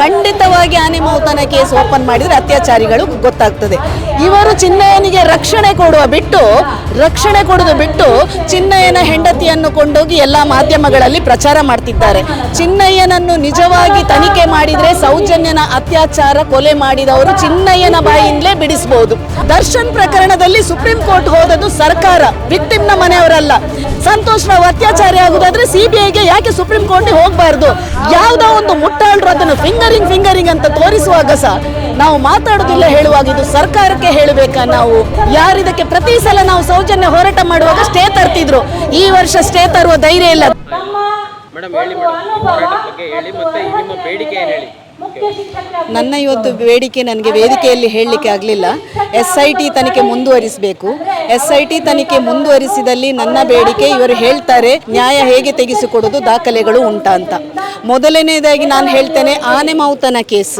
ಖಂಡಿತವಾಗಿ ಆನೆ ಮೌತನ case open ಮಾಡಿದ್ರೆ ಅತ್ಯಾಚಾರಿಗಳು ಗೊತ್ತಾಗ್ತದೆ. ಇವರು ಚಿನ್ನಯ್ಯನಿಗೆ ರಕ್ಷಣೆ ಕೊಡುವ ಬಿಟ್ಟು, ರಕ್ಷಣೆ ಕೊಡೋದು ಬಿಟ್ಟು ಚಿನ್ನಯ್ಯನ ಹೆಂಡತಿಯನ್ನು ಕೊಂಡೋಗಿ ಎಲ್ಲ ಮಾಧ್ಯಮಗಳಲ್ಲಿ ಪ್ರಚಾರ ಮಾಡ್ತಿದ್ದಾರೆ. ಚಿನ್ನಯ್ಯನನ್ನು ನಿಜವಾಗಿ ತನಿಖೆ ಮಾಡಿದ್ರೆ ಸೌಜನ್ಯನ ಅತ್ಯಾಚಾರ ಕೊಲೆ ಮಾಡಿದವರು ಚಿನ್ನಯ್ಯನ ಬಾಯಿಂದಲೇ ಬಿಡಿಸಬಹುದು ದರ್ಶನ್ ಪ್ರಕರಣದಲ್ಲಿ ಸುಪ್ರೀಂ ಕೋರ್ಟ್ ಹೋದದ್ದು ಸರ್ಕಾರ, ವಿಕ್ಟಿಮ್ನ ಮನೆಯವರಲ್ಲ. ಸಂತೋಷ್ ರಾವ್ ಅತ್ಯಾಚಾರಿ ಆಗುದಾದ್ರೆ ಸಿಬಿಐಗೆ ಯಾಕೆ ಸುಪ್ರೀಂ ಕೋರ್ಟ್ ಹೋಗಬಾರ್ದು? ಯಾವ್ದೋ ಒಂದು ಮುಟ್ಟಾಳರು ಅದನ್ನು ಫಿಂಗರಿಂಗ್ ಫಿಂಗರಿಂಗ್ ಅಂತ ತೋರಿಸುವಾಗ ಸಹ ನಾವು ಮಾತಾಡೋದಿಲ್ಲ ಹೇಳುವಾಗ ಇದು ಸರ್ಕಾರಕ್ಕೆ ಹೇಳಬೇಕಾ ನಾವು? ಯಾರಿದಕ್ಕೆ ಪ್ರತಿ ಸಲ ನಾವು ಸೌಜನ್ಯ ಹೋರಾಟ ಮಾಡುವಾಗ ಸ್ಟೇ ತರ್ತಿದ್ರು. ಈ ವರ್ಷ ಸ್ಟೇ ತರುವ ಧೈರ್ಯ ಇಲ್ಲ. ಮೇಡಮ್, ಹೇಳಿ ಮೇಡಮ್ ಹೋರಾಟದ ಹೇಳಿ ಮತ್ತೆ ನಿಮ್ಮ ಬೇಡಿಕೆ ಏನು ಹೇಳಿ? ನನ್ನ ಇವತ್ತು ಬೇಡಿಕೆ ನನಗೆ ವೇದಿಕೆಯಲ್ಲಿ ಹೇಳಲಿಕ್ಕೆ ಆಗಲಿಲ್ಲ. ಎಸ್ ಐ ಟಿ ತನಿಖೆ ಮುಂದುವರಿಸಬೇಕು. ಎಸ್ ಐ ಟಿ ತನಿಖೆ ಮುಂದುವರಿಸಿದಲ್ಲಿ ನನ್ನ ಬೇಡಿಕೆ ಇವರು ಹೇಳ್ತಾರೆ ನ್ಯಾಯ ಹೇಗೆ ತೆಗೆಸಿಕೊಡೋದು ದಾಖಲೆಗಳು ಉಂಟಾ ಅಂತ. ಮೊದಲನೇದಾಗಿ ನಾನು ಹೇಳ್ತೇನೆ ಆನೆ ಮೌತನ ಕೇಸ್.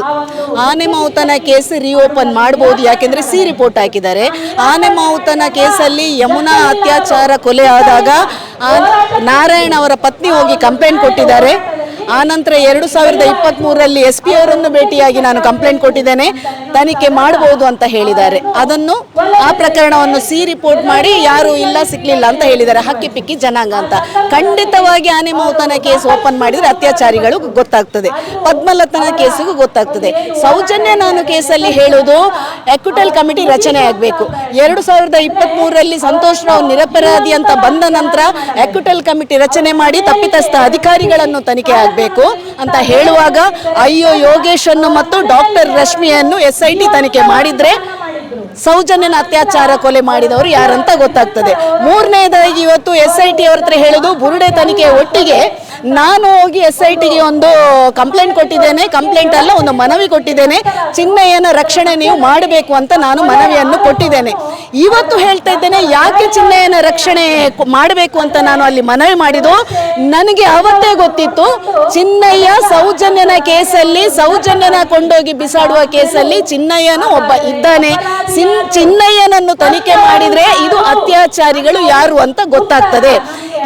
ಆನೆ ಮೌತನ ಕೇಸ್ ರಿಓಪನ್ ಮಾಡ್ಬೋದು ಯಾಕೆಂದರೆ ಸಿ ರಿಪೋರ್ಟ್ ಹಾಕಿದ್ದಾರೆ. ಆನೆ ಮೌತನ ಕೇಸಲ್ಲಿ ಯಮುನಾ ಅತ್ಯಾಚಾರ ಕೊಲೆ ಆದಾಗ ನಾರಾಯಣ ಅವರ ಪತ್ನಿ ಹೋಗಿ ಕಂಪ್ಲೇಂಟ್ ಕೊಟ್ಟಿದ್ದಾರೆ. ಆನಂತರ ಎರಡು ಸಾವಿರದ ಇಪ್ಪತ್ತ್ ಮೂರರಲ್ಲಿ ಎಸ್ ಪಿ ಅವರನ್ನು ಭೇಟಿಯಾಗಿ ನಾನು ಕಂಪ್ಲೇಂಟ್ ಕೊಟ್ಟಿದ್ದೇನೆ. ತನಿಖೆ ಮಾಡಬಹುದು ಅಂತ ಹೇಳಿದ್ದಾರೆ. ಅದನ್ನು ಆ ಪ್ರಕರಣವನ್ನು ಸಿ ರಿಪೋರ್ಟ್ ಮಾಡಿ ಯಾರು ಇಲ್ಲ ಸಿಗ್ಲಿಲ್ಲ ಅಂತ ಹೇಳಿದ್ದಾರೆ. ಹಕ್ಕಿ ಪಿಕ್ಕಿ ಜನಾಂಗ ಅಂತ. ಖಂಡಿತವಾಗಿ ಆನೆ ಮೌತನ ಕೇಸ್ ಓಪನ್ ಮಾಡಿದ್ರೆ ಅತ್ಯಾಚಾರಿಗಳು ಗೊತ್ತಾಗ್ತದೆ. ಪದ್ಮಲತನ ಕೇಸಿಗೂ ಗೊತ್ತಾಗ್ತದೆ. ಸೌಜನ್ಯ ನಾನು ಕೇಸಲ್ಲಿ ಹೇಳುವುದು ಎಕ್ವಿಟಲ್ ಕಮಿಟಿ ರಚನೆ ಆಗಬೇಕು. ಎರಡು ಸಾವಿರದ ಇಪ್ಪತ್ತ್ ಮೂರರಲ್ಲಿ ಸಂತೋಷ್ ರಾವ್ ನಿರಪರಾಧಿ ಅಂತ ಬಂದ ನಂತರ ಎಕ್ವಿಟಲ್ ಕಮಿಟಿ ರಚನೆ ಮಾಡಿ ತಪ್ಪಿತಸ್ಥ ಅಧಿಕಾರಿಗಳನ್ನು ತನಿಖೆ ಆಗಬೇಕು. ಅಂತ ಹೇಳುವಾಗ ಅಯ್ಯೋ ಯೋಗೇಶನ್ನು ಮತ್ತು ಡಾಕ್ಟರ್ ರಶ್ಮಿಯನ್ನು ಎಸ್ ಐ ಟಿ ತನಿಖೆ ಮಾಡಿದ್ರೆ ಸೌಜನ್ಯನ ಅತ್ಯಾಚಾರ ಕೊಲೆ ಮಾಡಿದವರು ಯಾರಂತ ಗೊತ್ತಾಗ್ತದೆ. ಮೂರನೇದಾಗಿ ಇವತ್ತು ಎಸ್ ಐ ಟಿ ಅವ್ರ ಹತ್ರ ಹೇಳುದು, ಬುರುಡೆ ತನಿಖೆ ಒಟ್ಟಿಗೆ ನಾನು ಹೋಗಿ ಎಸ್ ಐ ಟಿಗೆ ಒಂದು ಕಂಪ್ಲೇಂಟ್ ಕೊಟ್ಟಿದ್ದೇನೆ. ಕಂಪ್ಲೇಂಟ್ ಅಲ್ಲ, ಒಂದು ಮನವಿ ಕೊಟ್ಟಿದ್ದೇನೆ. ಚಿನ್ನಯ್ಯನ ರಕ್ಷಣೆ ನೀವು ಮಾಡಬೇಕು ಅಂತ ನಾನು ಮನವಿಯನ್ನು ಕೊಟ್ಟಿದ್ದೇನೆ. ಇವತ್ತು ಹೇಳ್ತಾ ಇದ್ದೇನೆ, ಯಾಕೆ ಚಿನ್ನಯ್ಯನ ರಕ್ಷಣೆ ಮಾಡಬೇಕು ಅಂತ ನಾನು ಅಲ್ಲಿ ಮನವಿ ಮಾಡಿದ್ದು? ನನಗೆ ಅವತ್ತೇ ಗೊತ್ತಿತ್ತು ಚಿನ್ನಯ್ಯ ಸೌಜನ್ಯನ ಕೇಸಲ್ಲಿ, ಸೌಜನ್ಯನ ಕೊಂಡೋಗಿ ಬಿಸಾಡುವ ಕೇಸಲ್ಲಿ ಚಿನ್ನಯ್ಯನು ಒಬ್ಬ ಇದ್ದಾನೆ. ಚಿನ್ನಯ್ಯನನ್ನು ತನಿಖೆ ಮಾಡಿದ್ರೆ ಇದು ಅತ್ಯಾಚಾರಿಗಳು ಯಾರು ಅಂತ ಗೊತ್ತಾಗ್ತದೆ.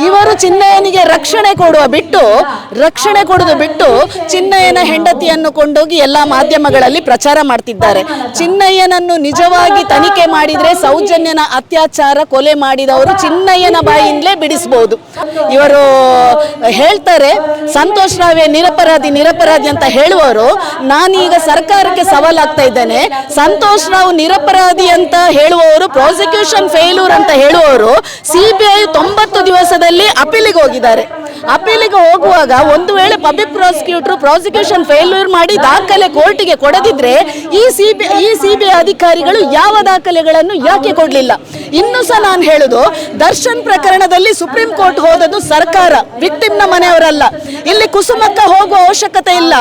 ಇವರು ಚಿನ್ನಯ್ಯನಿಗೆ ರಕ್ಷಣೆ ಕೊಡುವ ಬಿಟ್ಟು, ರಕ್ಷಣೆ ಕೊಡುವುದು ಬಿಟ್ಟು ಚಿನ್ನಯ್ಯನ ಹೆಂಡತಿಯನ್ನು ಕೊಂಡೋಗಿ ಎಲ್ಲ ಮಾಧ್ಯಮಗಳಲ್ಲಿ ಪ್ರಚಾರ ಮಾಡ್ತಿದ್ದಾರೆ. ಚಿನ್ನಯ್ಯನನ್ನು ನಿಜವಾಗಿ ತನಿಖೆ ಮಾಡಿದ್ರೆ ಸೌಜನ್ಯನ ಅತ್ಯಾಚಾರ ಕೊಲೆ ಮಾಡಿದವರು ಚಿನ್ನಯ್ಯನ ಬಾಯಿಂದಲೇ ಬಿಡಿಸಬಹುದು ಇವರು ಹೇಳ್ತಾರೆ, ಸಂತೋಷ್ ರಾವೇ ನಿರಪರಾಧಿ ನಿರಪರಾಧಿ ಅಂತ ಹೇಳುವವರು, ನಾನೀಗ ಸರ್ಕಾರಕ್ಕೆ ಸವಾಲಾಗ್ತಾ ಇದ್ದೇನೆ. ಸಂತೋಷ್ ರಾವ್ ನಿರಪರಾಧಿ ಅಂತ ಹೇಳುವವರು ಪ್ರಾಸಿಕ್ಯೂಷನ್ ಫೇಲ್ಯೂರ್ ಅಂತ ಹೇಳುವವರು ಸಿಬಿಐ ತೊಂಬತ್ತು ದಿವಸದಲ್ಲಿ ಅಪೀಲಿಗೆ ಹೋಗಿದ್ದಾರೆ. ಅಪೀಲಿಗೆ ಹೋಗುವಾಗ ಒಂದು ವೇಳೆ ಪಬ್ಲಿಕ್ ಪ್ರಾಸಿಕ್ಯೂಟರ್ ಪ್ರಾಸಿಕ್ಯೂಷನ್ ಫೇಲ್ಯೂರ್ ಮಾಡಿ ದಾಖಲೆ ಕೋರ್ಟಿಗೆ ಕೊಡದಿದ್ರೆ ಈ ಸಿಬಿ ಈ ಸಿಬಿಐ ಅಧಿಕಾರಿಗಳು ಯಾವ ದಾಖಲೆಗಳನ್ನು ಯಾಕೆ ಕೊಡಲಿಲ್ಲ? ಇನ್ನು ಸಹ ನಾನು ಹೇಳುದು, ದರ್ಶನ್ ಪ್ರಕರಣದಲ್ಲಿ ಸುಪ್ರೀಂ ಕೋರ್ಟ್ ಹೋದದ್ದು ಸರ್ಕಾರ, ವಿಕ್ಟಿಮ್ನ ಮನೆಯವರಲ್ಲ. ಇಲ್ಲಿ ಕುಸುಮಕ್ಕ ಹೋಗುವ ಅವಶ್ಯಕತೆ ಇಲ್ಲ.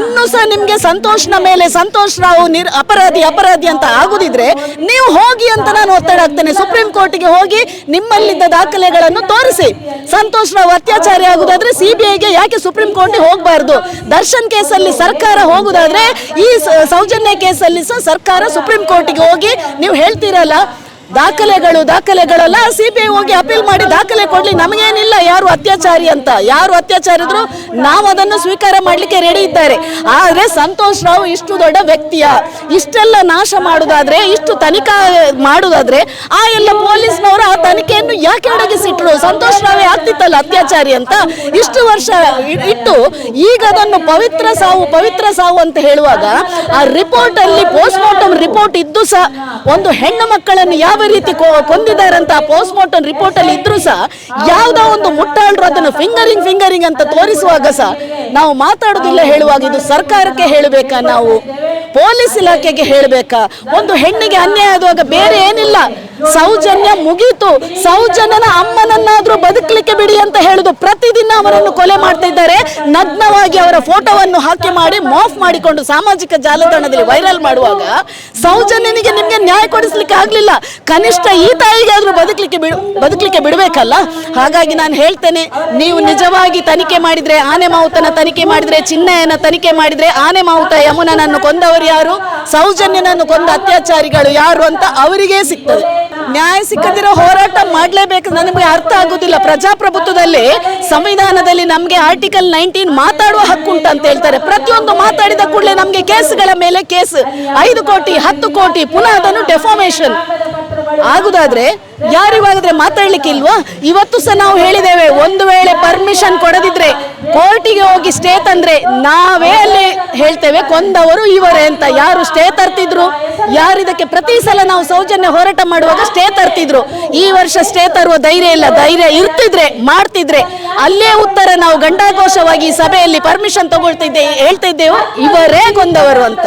ಇನ್ನು ಸಹ ನಿಮ್ಗೆ ಸಂತೋಷ್ನ ಮೇಲೆ ಸಂತೋಷ್ ರಾವ್ ನಿರ್, ಅಪರಾಧಿ ಅಪರಾಧಿ ಅಂತ ಆಗುದಿದ್ರೆ ನೀವು ಹೋಗಿ ಅಂತ ನಾನು ಒತ್ತಡ ಹಾಕ್ತೇನೆ. ಸುಪ್ರೀಂ ಕೋರ್ಟ್ಗೆ ಹೋಗಿ ನಿಮ್ಮಲ್ಲಿದ್ದ ದಾಖಲೆಗಳನ್ನು ತೋರಿಸಿ. ಸಂತೋಷ್ ರಾವ್ ಅತ್ಯಾಚಾರಿ ಆಗುದಾದ್ರೆ ಸಿಬಿಐಗೆ ಯಾಕೆ ಸುಪ್ರೀಂ ಕೋರ್ಟ್ಗೆ ಹೋಗಬಾರ್ದು? ದರ್ಶನ್ ಕೇಸಲ್ಲಿ ಸರ್ಕಾರ ಹೋಗುದಾದ್ರೆ ಈ ಸೌಜನ್ಯ ಕೇಸಲ್ಲಿ ಸಹ ಸರ್ಕಾರ ಸುಪ್ರೀಂ ಕೋರ್ಟ್ಗೆ ಹೋಗಿ ನೀವು ಹೇಳ್ತೀರಲ್ಲ? ದಾಖಲೆಗಳು ದಾಖಲೆಗಳಲ್ಲ ಐ ಹೋಗಿ ಅಪೀಲ್ ಮಾಡಿ ದಾಖಲೆ ಕೊಡ್ಲಿ, ನಮಗೇನಿಲ್ಲ, ಯಾರು ಅತ್ಯಾಚಾರಿ ಅಂತ. ಯಾರು ಅತ್ಯಾಚಾರಿದ್ರು ನಾವು ಅದನ್ನು ಸ್ವೀಕಾರ ಮಾಡ್ಲಿಕ್ಕೆ ರೆಡಿ ಇದ್ದಾರೆ. ಆದ್ರೆ ಸಂತೋಷ್ ರಾವ್ ಇಷ್ಟು ದೊಡ್ಡ ವ್ಯಕ್ತಿಯ, ಇಷ್ಟೆಲ್ಲ ನಾಶ ಮಾಡುದಾದ್ರೆ, ಇಷ್ಟು ತನಿಖಾ ಮಾಡುದಾದ್ರೆ, ಆ ಎಲ್ಲ ಪೊಲೀಸ್ನವರು ಆ ತನಿಖೆಯನ್ನು ಯಾಕೆ ಅಡಗಿಸಿಟ್ರು ಸಂತೋಷ್ ರಾವೇ ಆಗ್ತಿತ್ತಲ್ಲ ಅತ್ಯಾಚಾರಿ ಅಂತ? ಇಷ್ಟು ವರ್ಷ ಇಟ್ಟು ಈಗ ಅದನ್ನು ಪವಿತ್ರ ಸಾವು ಪವಿತ್ರ ಸಾವು ಅಂತ ಹೇಳುವಾಗ, ಆ ರಿಪೋರ್ಟ್ ಅಲ್ಲಿ ಪೋಸ್ಟ್ ಮಾರ್ಟಮ್ ರಿಪೋರ್ಟ್ ಇದ್ದು ಸಹ ಒಂದು ಹೆಣ್ಣು ಮಕ್ಕಳನ್ನು ಯಾವ ರೀತಿ ಕೊಂದಿದ್ದಾರೆ ಅಂತ ಪೋಸ್ಟ್ ಮಾರ್ಟಮ್ ರಿಪೋರ್ಟ್ ಅಲ್ಲಿ ಇದ್ರು ಸಹ ಯಾವ್ದೋ ಒಂದು ಮುಟ್ಟಾಳ್ರು ಅದನ್ನು ಫಿಂಗರಿಂಗ್ ಫಿಂಗರಿಂಗ್ ಅಂತ ತೋರಿಸುವಾಗ ಸಹ ನಾವು ಮಾತಾಡೋದಿಲ್ಲ ಹೇಳುವಾಗ ಇದು ಸರ್ಕಾರಕ್ಕೆ ಹೇಳಬೇಕಾ, ನಾವು ಪೊಲೀಸ್ ಇಲಾಖೆಗೆ ಹೇಳಬೇಕಾ? ಒಂದು ಹೆಣ್ಣಿಗೆ ಅನ್ಯಾಯ ಆಗುವಾಗ ಬೇರೆ ಏನಿಲ್ಲ. ಸೌಜನ್ಯ ಮುಗೀತು. ಸೌಜನ್ಯನ ಅಮ್ಮನನ್ನಾದ್ರೂ ಬದುಕಲಿಕ್ಕೆ ಬಿಡಿ ಅಂತ ಹೇಳುದು ಪ್ರತಿದಿನ ಅವರನ್ನು ಕೊಲೆ ಮಾಡ್ತಾ ಇದ್ದಾರೆ. ನಗ್ನವಾಗಿ ಅವರ ಫೋಟೋವನ್ನು ಹಾಕಿ ಮಾಡಿ, ಮಾಫ್ ಮಾಡಿಕೊಂಡು ಸಾಮಾಜಿಕ ಜಾಲತಾಣದಲ್ಲಿ ವೈರಲ್ ಮಾಡುವಾಗ ಸೌಜನ್ಯನಿಗೆ ನಿಮ್ಗೆ ನ್ಯಾಯ ಕೊಡಿಸ್ಲಿಕ್ಕೆ ಆಗ್ಲಿಲ್ಲ. ಕನಿಷ್ಠ ಈ ತಾಯಿಗೆ ಆದ್ರೂ ಬದುಕಲಿಕ್ಕೆ ಬಿಡು, ಬದುಕಲಿಕ್ಕೆ ಬಿಡಬೇಕಲ್ಲ? ಹಾಗಾಗಿ ನಾನು ಹೇಳ್ತೇನೆ, ನೀವು ನಿಜವಾಗಿ ತನಿಖೆ ಮಾಡಿದ್ರೆ ಆನೆ ಮಾವುತನ ತನಿಖೆ ಮಾಡಿದ್ರೆ ಚಿನ್ನಯನ ತನಿಖೆ ಮಾಡಿದ್ರೆ ಆನೆ ಮಾವುತ ಯಮುನನನ್ನು ಕೊಂದವರು ಯಾರು? ಸೌಜನ್ಯನನ್ನು ಕೊಂದ ಅತ್ಯಾಚಾರಿಗಳು ಯಾರು ಅಂತ ಅವರಿಗೇ ಸಿಗ್ತದೆ. ನ್ಯಾಯ ಸಿಕ್ಕದಿರೋ ಹೋರಾಟ ಮಾಡಲೇಬೇಕು ನನಗೆ ಅರ್ಥ ಆಗುದಿಲ್ಲ. ಪ್ರಜಾಪ್ರಭುತ್ವದಲ್ಲಿ ಸಂವಿಧಾನದಲ್ಲಿ ನಮಗೆ ಆರ್ಟಿಕಲ್ ನೈನ್ಟೀನ್ ಮಾತಾಡುವ ಹಕ್ಕುಂಟು ಅಂತ ಹೇಳ್ತಾರೆ. ಪ್ರತಿಯೊಂದು ಮಾತಾಡಿದ ಕೂಡಲೇ ನಮಗೆ ಕೇಸ್ಗಳ ಮೇಲೆ ಕೇಸ್. ಐದು ಕೋಟಿ, ಹತ್ತು ಕೋಟಿ, ಪುನಃ ಅದನ್ನು ಡೆಫಾಮೇಶನ್ ಆಗುದಾದ್ರೆ ಯಾರಿಗಾದ್ರೆ ಮಾತಾಡ್ಲಿಕ್ಕೆ ಇಲ್ವಾ ಇವತ್ತು ಸಹ ನಾವು ಹೇಳಿದ್ದೇವೆ, ಒಂದು ವೇಳೆ ಪರ್ಮಿಷನ್ ಕೊಡದಿದ್ರೆ, ಕೋರ್ಟಿಗೆ ಹೋಗಿ ಸ್ಟೇ ತಂದ್ರೆ, ನಾವೇ ಅಲ್ಲಿ ಹೇಳ್ತೇವೆ, ಕೊಂದವರು ಇವರೇ ಅಂತ. ಯಾರು ಸ್ಟೇ ತರ್ತಿದ್ರು, ಯಾರು ಇದಕ್ಕೆ ಪ್ರತಿ ಸಲ ನಾವು ಸೌಜನ್ಯ ಹೋರಾಟ ಮಾಡುವಾಗ ಸ್ಟೇ ತರ್ತಿದ್ರು. ಈ ವರ್ಷ ಸ್ಟೇ ತರುವ ಧೈರ್ಯ ಇಲ್ಲ. ಧೈರ್ಯ ಇರ್ತಿದ್ರೆ, ಮಾಡ್ತಿದ್ರೆ, ಅಲ್ಲೇ ಉತ್ತರ ನಾವು ಗಂಡಾಘೋಷವಾಗಿ ಸಭೆಯಲ್ಲಿ ಪರ್ಮಿಷನ್ ತಗೊಳ್ತಿದ್ದೆ, ಹೇಳ್ತಿದ್ದೆವು, ಇವರೇ ಕೊಂದವರು ಅಂತ.